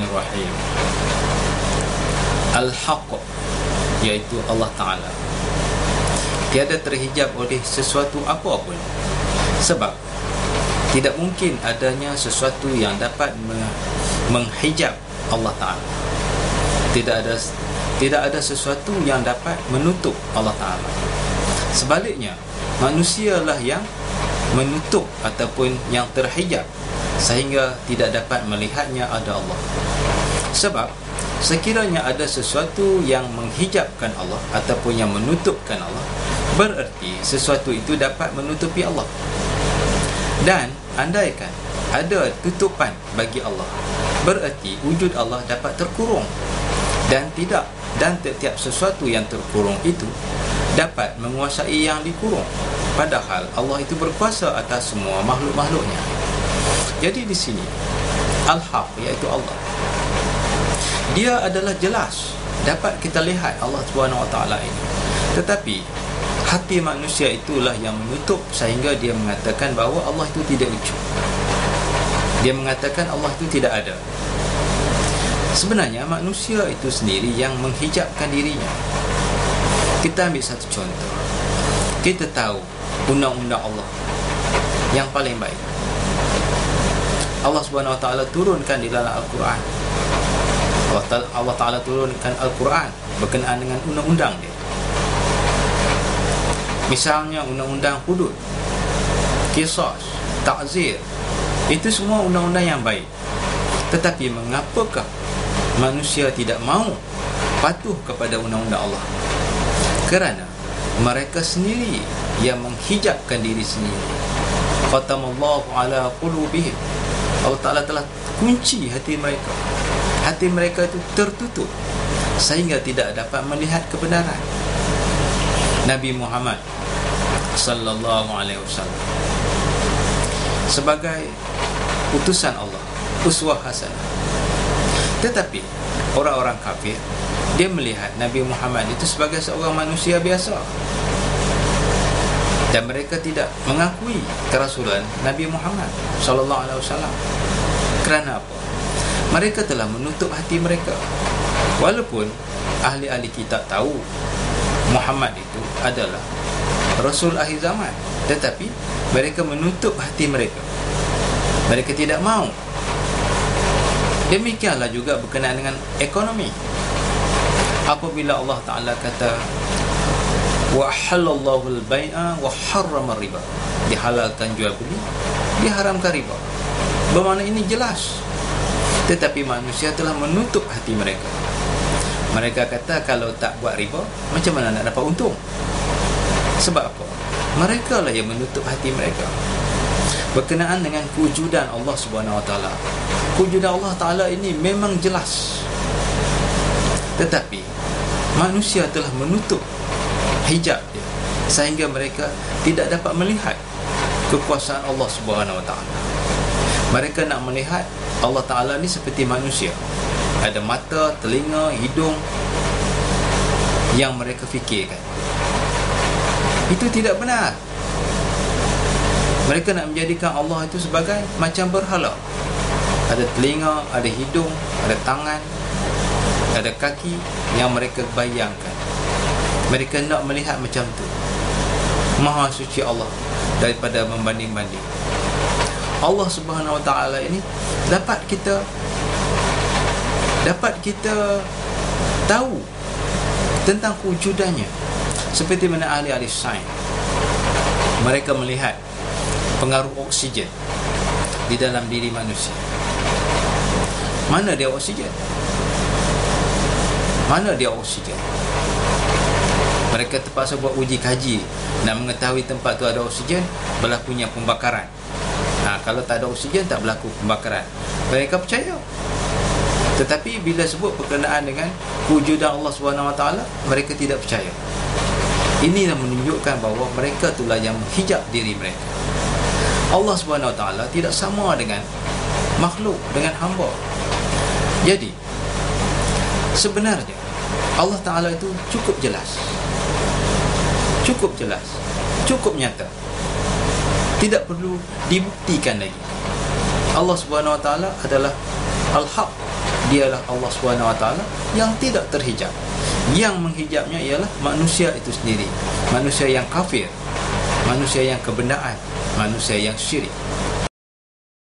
Bismillahirrahmanirrahim. Al-Haq Iaitu Allah Ta'ala. Tiada terhijab oleh sesuatu apa-apa Sebab Tidak mungkin adanya sesuatu yang dapat menghijab Allah Ta'ala. Tidak ada tidak ada sesuatu yang dapat menutup Allah Ta'ala. Sebaliknya Manusialah yang menutup ataupun yang terhijab sehingga tidak dapat melihatnya ada Allah. Sebab sekiranya ada sesuatu yang menghijabkan Allah ataupun yang menutupkan Allah, bererti sesuatu itu dapat menutupi Allah. Dan andaikan ada tutupan bagi Allah, bererti wujud Allah dapat terkurung. Dan tidak dan setiap sesuatu yang terkurung itu dapat menguasai yang dikurung. Padahal Allah itu berkuasa atas semua makhluk-makhluknya. Jadi di sini Al-Haq iaitu Allah. Dia adalah jelas dapat kita lihat Allah Taala ini. Tetapi hati manusia itulah yang menutup sehingga dia mengatakan bahawa Allah itu tidak wujud. Dia mengatakan Allah itu tidak ada. Sebenarnya manusia itu sendiri yang menghijabkan dirinya. Kita ambil satu contoh. Kita tahu undang-undang Allah yang paling baik Allah Subhanahu Wa Taala turunkan di dalam Al-Quran. Allah Taala, Allah Taala turunkan Al-Quran berkenaan dengan undang-undang dia. Misalnya undang-undang hudud, kisah, takzir. Itu semua undang-undang yang baik. Tetapi mengapakah manusia tidak mau patuh kepada undang-undang Allah? Kerana mereka sendiri yang menghijabkan diri sendiri. Qatamallahu ala qulubihim. Allah Ta'ala telah kunci hati mereka. Hati mereka itu tertutup sehingga tidak dapat melihat kebenaran. Nabi Muhammad sallallahu alaihi wasallam sebagai utusan Allah uswah hasanah tetapi orang-orang kafir dia melihat Nabi Muhammad itu sebagai seorang manusia biasa dan mereka tidak mengakui kerasulan Nabi Muhammad sallallahu alaihi wasallam. Kerana apa? Mereka telah menutup hati mereka. Walaupun ahli-ahli kitab tahu Muhammad itu adalah rasul akhir zaman, tetapi mereka menutup hati mereka. Mereka tidak mau. Demikianlah juga berkenaan dengan ekonomi. Apabila Allah Taala kata wa halallahu al-bai'a wa harrama riba. Dihalalkan jual beli diharamkan riba. Bermakna ini jelas. Tetapi manusia telah menutup hati mereka. Mereka kata kalau tak buat riba macam mana nak dapat untung? Sebab apa? Mereka lah yang menutup hati mereka. Berkenaan dengan kewujudan Allah Subhanahu Wa Taala. Kewujudan Allah Taala ini memang jelas. Tetapi manusia telah menutup hijab dia sehingga mereka tidak dapat melihat kekuasaan Allah Subhanahu Wa Taala. Mereka nak melihat Allah Taala ni seperti manusia. Ada mata, telinga, hidung yang mereka fikirkan. Itu tidak benar. Mereka nak menjadikan Allah itu sebagai macam berhala. Ada telinga, ada hidung, ada tangan, ada kaki yang mereka bayangkan mereka nak melihat macam tu. Maha suci Allah daripada membanding-banding. Allah Subhanahu Wa Taala ini dapat kita dapat kita tahu tentang kewujudannya. Seperti mana ahli-ahli sains mereka melihat pengaruh oksigen di dalam diri manusia. Mana dia oksigen? Mana dia oksigen mereka terpaksa buat uji kaji nak mengetahui tempat tu ada oksigen berlakunya pembakaran. Ha, kalau tak ada oksigen tak berlaku pembakaran. Mereka percaya. Tetapi bila sebut berkenaan dengan wujudan Allah SWT mereka tidak percaya. Inilah menunjukkan bahawa mereka itulah yang menghijab diri mereka. Allah SWT tidak sama dengan makhluk dengan hamba. Jadi sebenarnya Allah Ta'ala itu cukup jelas cukup jelas. Cukup nyata. Tidak perlu dibuktikan lagi. Allah Subhanahu Wa Taala adalah al-haq. Dialah Allah SWT yang tidak terhijab. Yang menghijabnya ialah manusia itu sendiri. Manusia yang kafir. Manusia yang kebendaan manusia yang syirik